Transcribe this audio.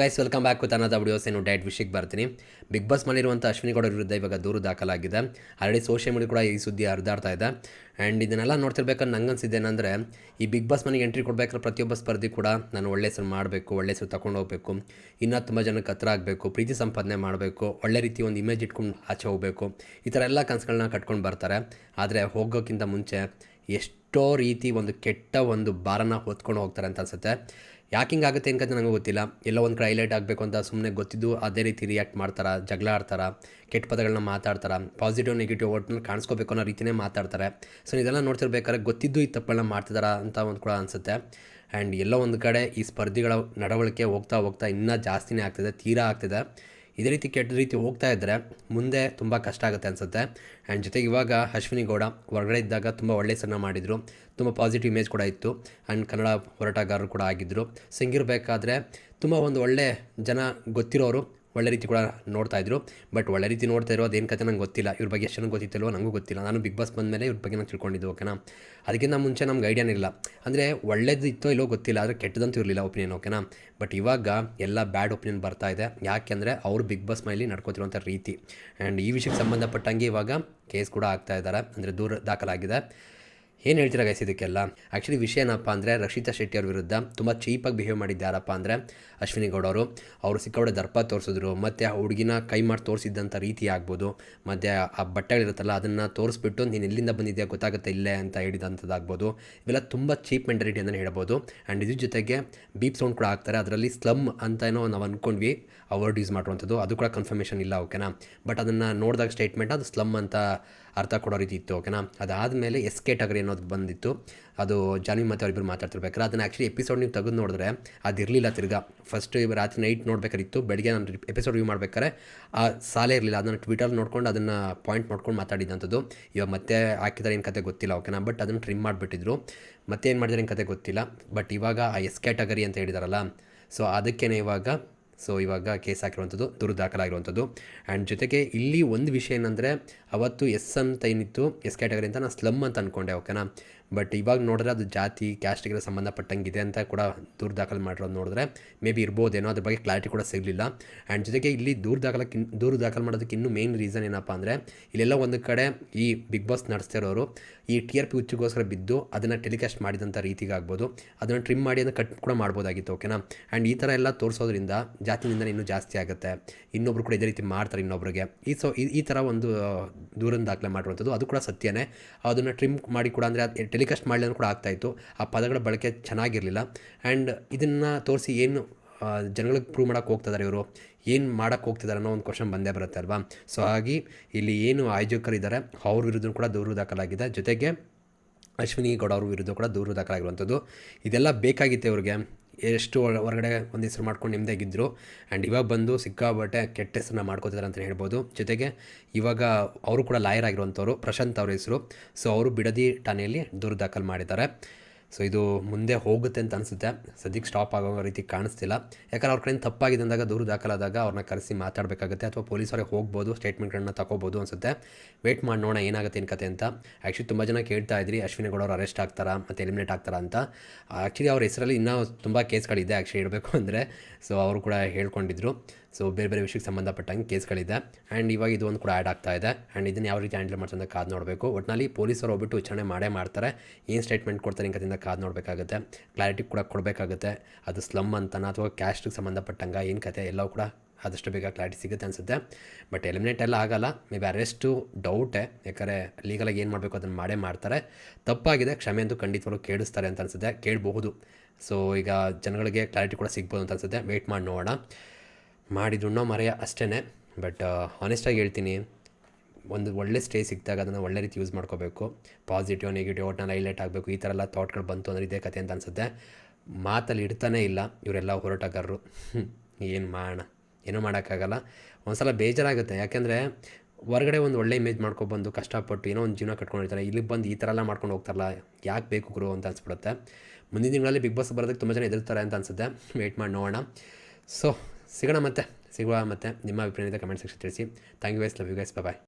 Guys welcome back with another videos ಏನು diet ವಿಷಯಕ್ಕೆ ಬರ್ತೀನಿ. ಬಿಗ್ ಬಾಸ್ ಮಾಡಿರುವಂಥ ಅಶ್ವಿನಿ ಗೌಡ ವಿರುದ್ಧ ಇವಾಗ ದೂರು ದಾಖಲಾಗಿದೆ. ಆಲ್ರೆಡಿ ಸೋಷಿಯಲ್ ಮೀಡಿಯಾ ಕೂಡ ಈ ಸುದ್ದಿ ಹರಿದಾಡ್ತಾ ಇದೆ. ಆ್ಯಂಡ್ ಇದನ್ನೆಲ್ಲ ನೋಡ್ತಿರ್ಬೇಕಾದ್ರೆ ನಂಗೆ ಅನ್ಸಿದ್ದೇನೆಂದರೆ ಈ ಬಿಗ್ ಬಾಸ್ ಮನೆಗೆ ಎಂಟ್ರಿ ಕೊಡಬೇಕಾದ್ರೆ ಪ್ರತಿಯೊಬ್ಬ ಸ್ಪರ್ಧಿ ಕೂಡ ನಾನು ಒಳ್ಳೆ ಹೆಸರು ಮಾಡಬೇಕು, ಒಳ್ಳೆ ಹೆಸರು ತಗೊಂಡು ಹೋಗಬೇಕು. ಇನ್ನೂ ತುಂಬ ಜನಕ್ಕೆ ಹತ್ರ ಆಗಬೇಕು, ಪ್ರೀತಿ ಸಂಪಾದನೆ ಮಾಡಬೇಕು, ಒಳ್ಳೆ ರೀತಿ ಒಂದು ಇಮೇಜ್ ಇಟ್ಕೊಂಡು ಆಚೆ ಹೋಗಬೇಕು. ಈ ಥರ ಎಲ್ಲ ಕನಸುಗಳನ್ನ ಕಟ್ಕೊಂಡು ಬರ್ತಾರೆ. ಆದರೆ ಹೋಗೋಕ್ಕಿಂತ ಮುಂಚೆ ಎಷ್ಟೋ ರೀತಿ ಒಂದು ಕೆಟ್ಟ ಒಂದು ಭಾರನ ಹೊತ್ಕೊಂಡು ಹೋಗ್ತಾರೆ ಅಂತ ಅನ್ಸುತ್ತೆ. ಯಾಕೆ ಹಿಂಗಾಗುತ್ತೆ ಅಂತ ನನಗೆ ಗೊತ್ತಿಲ್ಲ. ಎಲ್ಲೋ ಒಂದು ಕಡೆ ಹೈಲೈಟ್ ಆಗಬೇಕು ಅಂತ ಸುಮ್ಮನೆ ಗೊತ್ತಿದ್ದು ಅದೇ ರೀತಿ ರಿಯಾಕ್ಟ್ ಮಾಡ್ತಾರೆ, ಜಗಳ ಆಡ್ತಾರೆ, ಕೆಟ್ಟ ಪದಗಳನ್ನ ಮಾತಾಡ್ತಾರೆ ಪಾಸಿಟಿವ್ ನೆಗೆಟಿವ್ ಒಟ್ಟನ್ನು ಕಾಣಿಸ್ಕೋಬೇಕು ಅನ್ನೋ ರೀತಿಯೇ ಮಾತಾಡ್ತಾರೆ. ಸೊ ಇದೆಲ್ಲ ನೋಡ್ತಿರ್ಬೇಕಾದ್ರೆ ಗೊತ್ತಿದ್ದು ಈ ತಪ್ಪುಗಳನ್ನ ಮಾಡ್ತಿದಾರ ಅಂತ ಒಂದು ಕೂಡ ಅನಿಸುತ್ತೆ. ಆ್ಯಂಡ್ ಎಲ್ಲೋ ಒಂದು ಕಡೆ ಈ ಸ್ಪರ್ಧಿಗಳ ನಡವಳಿಕೆ ಹೋಗ್ತಾ ಹೋಗ್ತಾ ಇನ್ನೂ ಜಾಸ್ತಿನೇ ಆಗ್ತಿದೆ, ತೀರಾ ಆಗ್ತಿದೆ. ಇದೇ ರೀತಿ ಕೆಟ್ಟ ರೀತಿ ಹೋಗ್ತಾ ಇದ್ದರೆ ಮುಂದೆ ತುಂಬ ಕಷ್ಟ ಆಗುತ್ತೆ ಅನಿಸುತ್ತೆ. ಆ್ಯಂಡ್ ಜೊತೆಗೆ ಇವಾಗ ಅಶ್ವಿನಿ ಗೌಡ ಹೊರಗಡೆ ಇದ್ದಾಗ ತುಂಬ ಒಳ್ಳೆಯ ಸನ್ನ ಮಾಡಿದರು. ತುಂಬ ಪಾಸಿಟಿವ್ ಇಮೇಜ್ ಕೂಡ ಇತ್ತು. ಆ್ಯಂಡ್ ಕನ್ನಡ ಹೋರಾಟಗಾರರು ಕೂಡ ಆಗಿದ್ದರು ಸಿಂಗಿರಬೇಕಾದ್ರೆ ತುಂಬ ಒಂದು ಒಳ್ಳೆ ಜನ ಗೊತ್ತಿರೋರು ಒಳ್ಳೆ ರೀತಿ ಕೂಡ ನೋಡ್ತಾ ಇದ್ರು. ಬಟ್ ಒಳ್ಳೆ ರೀತಿ ನೋಡ್ತಾ ಇರೋ ಅದೇನು ಕತೆ ನಂಗೆ ಗೊತ್ತಿಲ್ಲ. ಇವ್ರ ಬಗ್ಗೆ ಎಷ್ಟು ಚೆನ್ನಾಗಿ ಗೊತ್ತಿತ್ತಲ್ವೋ ನನಗೂ ಗೊತ್ತಿಲ್ಲ. ನಾನು ಬಿಗ್ ಬಾಸ್ ಬಂದಮೇಲೆ ಇವ್ರ ಬಗ್ಗೆ ನಾನು ತಿಳ್ಕೊಂಡಿದ್ದು, ಓಕೆನಾ? ಅದಕ್ಕಿಂತ ಮುಂಚೆ ನಮ್ಗೆ ಐಡಿಯಾನೇ ಇಲ್ಲ ಅಂದರೆ ಒಳ್ಳೇದು ಇತ್ತೋ ಇಲ್ಲೋ ಗೊತ್ತಿಲ್ಲ, ಆದರೆ ಕೆಟ್ಟದಂತೂ ಇರಲಿಲ್ಲ ಒಪಿನಿಯನ್ ಓಕೆನಾ? ಬಟ್ ಇವಾಗ ಎಲ್ಲ ಬ್ಯಾಡ್ ಒಪಿನಿಯನ್ ಬರ್ತಾ ಇದೆ. ಯಾಕೆಂದರೆ ಅವರು ಬಿಗ್ ಬಾಸ್ ಮೈಲಿ ನಡ್ಕೋತಿರುವಂಥ ರೀತಿ. ಆ್ಯಂಡ್ ಈ ವಿಷಯಕ್ಕೆ ಸಂಬಂಧಪಟ್ಟಂಗೆ ಇವಾಗ ಕೇಸ್ ಕೂಡ ಆಗ್ತಾ ಇದ್ದಾರೆ ಅಂದರೆ ದೂರ ದಾಖಲಾಗಿದೆ. ಏನು ಹೇಳ್ತೀರಾ ಗೈಸ್ ಇದಕ್ಕೆಲ್ಲ? ಆ್ಯಕ್ಚುಲಿ ವಿಷಯ ಏನಪ್ಪ ಅಂದರೆ ರಕ್ಷಿತಾ ಶೆಟ್ಟಿ ಅವ್ರ ವಿರುದ್ಧ ತುಂಬ ಚೀಪಾಗಿ ಬಿಹೇವ್ ಮಾಡಿದ್ದಾರಪ್ಪ ಅಂದರೆ ಅಶ್ವಿನಿ ಗೌಡ ಅವರು. ಅವರು ದರ್ಪ ತೋರಿಸಿದ್ರು, ಮತ್ತು ಆ ಹುಡುಗಿನ ಕೈ ಮಾಡಿ ತೋರಿಸಿದ್ದಂಥ ರೀತಿ ಆಗ್ಬೋದು. ಮತ್ತು ಆ ಬಟ್ಟೆಗಳಿರುತ್ತಲ್ಲ ಅದನ್ನು ತೋರಿಸ್ಬಿಟ್ಟು ನೀನು ಎಲ್ಲಿಂದ ಬಂದಿದ್ದೀಯಾ ಗೊತ್ತಾಗುತ್ತೆ ಇಲ್ಲೇ ಅಂತ ಹೇಳಿದಂಥದ್ದಾಗ್ಬೋದು ಇವೆಲ್ಲ ತುಂಬ ಚೀಪ್ ಮೆಂಟಾಲಿಟಿ ಅಂತಲೇ ಹೇಳ್ಬೋದು. ಆ್ಯಂಡ್ ಇದ್ರ ಜೊತೆಗೆ ಬೀಪ್ ಸೌಂಡ್ ಕೂಡ ಆಗ್ತಾರೆ ಅದರಲ್ಲಿ ಸ್ಲಮ್ ಅಂತ ಏನೋ ನಾವು ಅಂದ್ಕೊಂಡ್ವಿ ಆ ವರ್ಡ್ ಯೂಸ್ ಮಾಡುವಂಥದ್ದು. ಅದು ಕೂಡ ಕನ್ಫರ್ಮೇಷನ್ ಇಲ್ಲ ಓಕೆನಾ ಬಟ್ ಅದನ್ನು ನೋಡಿದಾಗ ಸ್ಟೇಟ್ಮೆಂಟ್ ಅದು ಸ್ಲಮ್ ಅಂತ ಅರ್ಥ ಕೊಡೋ ರೀತಿ ಇತ್ತು ಓಕೆನಾ ಅದಾದಮೇಲೆ ಎಸ್ ಕೆಟಗರಿ ಅನ್ನೋದು ಬಂದಿತ್ತು. ಅದು ಜಾನ್ವಿ ಮತ್ತು ಅವರಿಬ್ಬರು ಮಾತಾಡ್ತಿರ್ಬೇಕಾದ್ರೆ ಅದನ್ನು ಆ್ಯಕ್ಚುಲಿ ಎಪಿಸೋಡ್ ನೀವು ತೆಗೆದು ನೋಡಿದ್ರೆ ಅದಿರಲಿಲ್ಲ ತಿರ್ಗಾ. ಫಸ್ಟ್ ರಾತ್ರಿ ನೈಟ್ ನೋಡಬೇಕಾರಿತ್ತು ಬೆಳಗ್ಗೆ ನಾನು ಎಪಿಸೋಡ್ ವ್ಯೂ ಮಾಡ್ಬೇಕಾದ್ರೆ ಆ ಸಾಲೇ ಇರಲಿಲ್ಲ. ಅದನ್ನು ಟ್ವಿಟರ್ ನೋಡ್ಕೊಂಡು ಅದನ್ನು ಪಾಯಿಂಟ್ ಮಾಡ್ಕೊಂಡು ಮಾತಾಡಿದಂಥದ್ದು ಇವಾಗ ಮತ್ತೆ ಹಾಕಿದ್ದಾರೆ ಏನು ಕತೆ ಗೊತ್ತಿಲ್ಲ ಓಕೆನಾ ಬಟ್ ಅದನ್ನು ಟ್ರಿಮ್ ಮಾಡಿಬಿಟ್ಟಿದ್ರು. ಮತ್ತೆ ಏನು ಮಾಡಿದ್ರೆ ಏನು ಕತೆ ಗೊತ್ತಿಲ್ಲ. ಬಟ್ ಇವಾಗ ಆ ಎಸ್ ಕ್ಯಾಟಗರಿ ಅಂತ ಹೇಳಿದಾರಲ್ಲ ಸೊ ಅದಕ್ಕೇನೆ ಇವಾಗ ಸೊ ಇವಾಗ ಕೇಸ್ ಹಾಕಿರುವಂಥದ್ದು, ದೂರು ದಾಖಲಾಗಿರುವಂಥದ್ದು. ಆ್ಯಂಡ್ ಜೊತೆಗೆ ಇಲ್ಲಿ ಒಂದು ವಿಷಯ ಏನಂದರೆ, ಅವತ್ತು ಎಸ್ ಅಂತ ಏನಿತ್ತು, ಎಸ್ ಕ್ಯಾಟಗರಿ ಅಂತ ನಾನು ಸ್ಲಮ್ ಅಂತ ಅಂದ್ಕೊಂಡೆ ಓಕೆನಾ ಬಟ್ ಇವಾಗ ನೋಡಿದ್ರೆ ಅದು ಜಾತಿ ಕ್ಯಾಸ್ಟ್ಗೆಲ್ಲ ಸಂಬಂಧಪಟ್ಟಂಗಿದೆ ಅಂತ ಕೂಡ ದೂರ ದಾಖಲೆ ಮಾಡಿರೋದು ನೋಡಿದ್ರೆ ಮೇ ಬಿ ಇರ್ಬೋದೇನೋ ಅದ್ರ ಬಗ್ಗೆ ಕ್ಲಾರಿಟಿ ಕೂಡ ಸಿಗಲಿಲ್ಲ. ಆ್ಯಂಡ್ ಜೊತೆಗೆ ಇಲ್ಲಿ ದೂರ ದಾಖಲಕ್ಕೆ ದೂರ ದಾಖಲು ಮಾಡೋದಕ್ಕೆ ಇನ್ನೂ ಮೇನ್ ರೀಸನ್ ಏನಪ್ಪ ಅಂದರೆ ಇಲ್ಲೆಲ್ಲ ಒಂದು ಕಡೆ ಈ ಬಿಗ್ ಬಾಸ್ ನಡೆಸ್ತಿರೋರು ಈ ಟಿ ಆರ್ ಪಿ ಹುಚ್ಚಿಗೋಸ್ಕರ ಬಿದ್ದು ಅದನ್ನು ಟೆಲಿಕಾಸ್ಟ್ ಮಾಡಿದಂಥ ರೀತಿಗಾಗ್ಬೋದು ಅದನ್ನು ಟ್ರಿಮ್ ಮಾಡಿ ಅದನ್ನು ಕಟ್ ಕೂಡ ಮಾಡ್ಬೋದಾಗಿತ್ತು ಓಕೆನಾ ಆ್ಯಂಡ್ ಈ ಥರ ಎಲ್ಲ ತೋರಿಸೋದ್ರಿಂದ ಜಾತಿನಿಂದ ಇನ್ನೂ ಜಾಸ್ತಿ ಆಗುತ್ತೆ. ಇನ್ನೊಬ್ರು ಕೂಡ ಇದೇ ರೀತಿ ಮಾಡ್ತಾರೆ ಇನ್ನೊಬ್ರಿಗೆ. ಈ ಸೊ ಈ ಥರ ಒಂದು ದೂರನ್ನು ದಾಖಲೆ ಮಾಡಿರುವಂಥದ್ದು. ಅದು ಕೂಡ ಸತ್ಯನೇ. ಅದನ್ನು ಟ್ರಿಮ್ ಮಾಡಿ ಕೂಡ ಅಂದರೆ ಟೆಲಿಕಾಸ್ಟ್ ಮಾಡಲಿಲ್ಲ ಕೂಡ ಆಗ್ತಾಯಿತ್ತು. ಆ ಪದಗಳ ಬಳಕೆ ಚೆನ್ನಾಗಿರಲಿಲ್ಲ. ಆ್ಯಂಡ್ ಇದನ್ನು ತೋರಿಸಿ ಏನು ಜನಗಳಿಗೆ ಪ್ರೂವ್ ಮಾಡೋಕ್ಕೆ ಹೋಗ್ತಿದ್ದಾರೆ ಇವರು? ಏನು ಮಾಡೋಕ್ಕೆ ಹೋಗ್ತಿದ್ದಾರೆ ಅನ್ನೋ ಒಂದು ಕ್ವಶನ್ ಬಂದೇ ಬರುತ್ತೆ ಅಲ್ವಾ? ಸೊ ಹಾಗಾಗಿ ಇಲ್ಲಿ ಏನು ಆಯೋಜಕರು ಇದ್ದಾರೆ ಅವ್ರ ವಿರುದ್ಧ ಕೂಡ ದೂರು ದಾಖಲಾಗಿದೆ. ಜೊತೆಗೆ ಅಶ್ವಿನಿ ಗೌಡ ಅವ್ರ ವಿರುದ್ಧ ಕೂಡ ದೂರು ದಾಖಲಾಗಿರುವಂಥದ್ದು. ಇದೆಲ್ಲ ಬೇಕಾಗಿತ್ತು ಇವ್ರಿಗೆ. ಎಷ್ಟು ಹೊರಗಡೆ ಒಂದು ಹೆಸರು ಮಾಡ್ಕೊಂಡು ನಿಮ್ಮದಾಗಿದ್ದರು ಆ್ಯಂಡ್ ಇವಾಗ ಬಂದು ಸಿಕ್ಕಾಬಟ್ಟೆ ಕೆಟ್ಟ ಹೆಸರನ್ನ ಮಾಡ್ಕೋತಿದ್ದಾರೆ ಅಂತಲೇ ಹೇಳ್ಬೋದು. ಜೊತೆಗೆ ಇವಾಗ ಅವರು ಕೂಡ ಲಾಯರ್ ಆಗಿರುವಂಥವ್ರು ಪ್ರಶಾಂತ್ ಅವ್ರ ಹೆಸರು. ಸೊ ಅವರು ಬಿಡದಿ ಠಾಣೆಯಲ್ಲಿ ದೂರು ದಾಖಲು ಮಾಡಿದ್ದಾರೆ. ಸೊ ಇದು ಮುಂದೆ ಹೋಗುತ್ತೆ ಅಂತ ಅನಿಸುತ್ತೆ. ಸದ್ಯಕ್ಕೆ ಸ್ಟಾಪ್ ಆಗೋ ರೀತಿ ಕಾಣಿಸ್ತಿಲ್ಲ. ಯಾಕಂದ್ರೆ ಅವ್ರ ಕಡೆಯಿಂದ ತಪ್ಪಾಗಿದೆ ಅಂದಾಗ ದೂರು ದಾಖಲಾದಾಗ ಅವ್ರನ್ನ ಕರೆಸಿ ಮಾತಾಡಬೇಕಾಗುತ್ತೆ ಅಥವಾ ಪೊಲೀಸರಿಗೆ ಹೋಗ್ಬೋದು ಸ್ಟೇಟ್ಮೆಂಟ್ಗಳನ್ನ ತಗೋಬೋದು ಅನಿಸುತ್ತೆ. ವೇಟ್ ಮಾಡಿ ನೋಡೋಣ ಏನಾಗುತ್ತೆ ಏನು ಕತೆ ಅಂತ. ಆ್ಯಕ್ಚುಲಿ ತುಂಬ ಜನ ಕೇಳ್ತಾ ಇದ್ರಿ, ಅಶ್ವಿನಿ ಗೌಡ ಅವ್ರು ಅರೆಸ್ಟ್ ಆಗ್ತಾರಾ ಮತ್ತು ಎಲಿಮಿನೇಟ್ ಆಗ್ತಾರಾ ಅಂತ. ಆ್ಯಕ್ಚುಲಿ ಅವ್ರ ಹೆಸರಲ್ಲಿ ಇನ್ನೂ ತುಂಬ ಕೇಸ್ಗಳಿದೆ ಆ್ಯಕ್ಚುಲಿ ಹೇಳಬೇಕು ಅಂದರೆ. ಸೊ ಅವರು ಕೂಡ ಹೇಳ್ಕೊಂಡಿದ್ರು. ಸೊ ಬೇರೆ ಬೇರೆ ವಿಷಯಕ್ಕೆ ಸಂಬಂಧಪಟ್ಟಂಗೆ ಕೇಸ್ಗಳಿದೆ. ಆ್ಯಂಡ್ ಇವಾಗ ಇದು ಒಂದು ಕೂಡ ಆ್ಯಡ್ ಆಗ್ತಾ ಇದೆ. ಆ್ಯಂಡ್ ಇದನ್ನು ಯಾವ ರೀತಿ ಹ್ಯಾಂಡಲ್ ಮಾಡ್ತಾರೆ ಕಾದು ನೋಡಬೇಕು. ಒಟ್ಟಿನಲ್ಲಿ ಪೊಲೀಸರು ಹೋಗ್ಬಿಟ್ಟು ವಿಚಾರಣೆ ಮಾಡೇ ಮಾಡ್ತಾರೆ. ಏನು ಸ್ಟೇಟ್ಮೆಂಟ್ ಕೊಡ್ತಾರೆ ಇಂಕದಿಂದ ಕಾದು ನೋಡಬೇಕಾಗುತ್ತೆ. ಕ್ಲಾರಿಟಿ ಕೂಡ ಕೊಡಬೇಕಾಗುತ್ತೆ. ಅದು ಸ್ಲಮ್ ಅಂತನ ಅಥವಾ ಕ್ಯಾಸ್ಟಿಗೆ ಸಂಬಂಧಪಟ್ಟಂಗೆ ಏನು ಕತೆ ಎಲ್ಲವೂ ಕೂಡ ಆದಷ್ಟು ಬೇಗ ಕ್ಲಾರಿಟಿ ಸಿಗುತ್ತೆ ಅನಿಸುತ್ತೆ. ಬಟ್ ಎಲಿಮಿನೇಟ್ ಎಲ್ಲ ಆಗಲ್ಲ. ಮೇ ಬಿ ಅರೆಸ್ಟು ಡೌಟೇ ಯಾಕಂದರೆ ಲೀಗಲಾಗಿ ಏನು ಮಾಡಬೇಕು ಅದನ್ನು ಮಾಡೇ ಮಾಡ್ತಾರೆ. ತಪ್ಪಾಗಿದೆ, ಕ್ಷಮೆ ಅಂತೂ ಖಂಡಿತವಾಗ್ಲೂ ಕೇಳಿಸ್ತಾರೆ ಅಂತ ಅನಿಸುತ್ತೆ. ಕೇಳಬಹುದು. ಸೊ ಈಗ ಜನಗಳಿಗೆ ಕ್ಲಾರಿಟಿ ಕೂಡ ಸಿಗ್ಬೋದು ಅಂತ ಅನಿಸುತ್ತೆ. ವೆಯ್ಟ್ ಮಾಡಿ ನೋಡೋಣ. ಮಾಡಿದ್ರು ಮರೆಯ ಅಷ್ಟೇ ಬಟ್ ಹಾನೆಸ್ಟಾಗಿ ಹೇಳ್ತೀನಿ, ಒಂದು ಒಳ್ಳೆ ಸ್ಟೇ ಸಿಕ್ಕಿದಾಗ ಅದನ್ನು ಒಳ್ಳೆ ರೀತಿ ಯೂಸ್ ಮಾಡ್ಕೋಬೇಕು. ಪಾಸಿಟಿವ್ ನೆಗೆಟಿವ್ ಒಟ್ಟನ್ನ ಹೈಲೈಟ್ ಆಗಬೇಕು. ಈ ಥರ ಎಲ್ಲ ಥಾಟ್ಗಳು ಬಂತು ಅಂದರೆ ಇದೇ ಕತೆ ಅಂತ ಅನಿಸುತ್ತೆ. ಮಾತಲ್ಲಿ ಇಡ್ತಾನೆ ಇಲ್ಲ ಇವರೆಲ್ಲ ಹೋರಾಟಗಾರರು. ಏನು ಮಾಡೋಣ? ಏನೂ ಮಾಡೋಕ್ಕಾಗಲ್ಲ. ಒಂದು ಸಲ ಬೇಜಾರಾಗುತ್ತೆ. ಯಾಕೆಂದರೆ ಹೊರಗಡೆ ಒಂದು ಒಳ್ಳೆ ಇಮೇಜ್ ಮಾಡ್ಕೊಬಂದು ಕಷ್ಟಪಟ್ಟು ಏನೋ ಒಂದು ಜೀವನ ಕಟ್ಕೊಂಡಿರ್ತಾರೆ. ಇಲ್ಲಿಗೆ ಬಂದು ಈ ಥರ ಎಲ್ಲ ಮಾಡ್ಕೊಂಡು ಹೋಗ್ತಾರಲ್ಲ, ಯಾಕೆ ಬೇಕು ಗುರು ಅಂತ ಅನ್ಸ್ಬಿಡುತ್ತೆ. ಮುಂದಿನ ದಿನಗಳಲ್ಲಿ ಬಿಗ್ ಬಾಸ್ ಬರೋದಕ್ಕೆ ತುಂಬ ಜನ ಎದುರ್ತಾರೆ ಅಂತ ಅನಿಸುತ್ತೆ. ವೆಯ್ಟ್ ಮಾಡಿ ನೋಡೋಣ. ಸೊ ಸಿಗೋಣ ಮತ್ತೆ, ಸಿಗುವ ಮತ್ತೆ ನಿಮ್ಮ ಅಭಿಪ್ರಾಯದ ಕಮೆಂಟ್ ಸೆಕ್ಷನ್ ತಿಳಿಸಿ. Thank you guys love you guys bye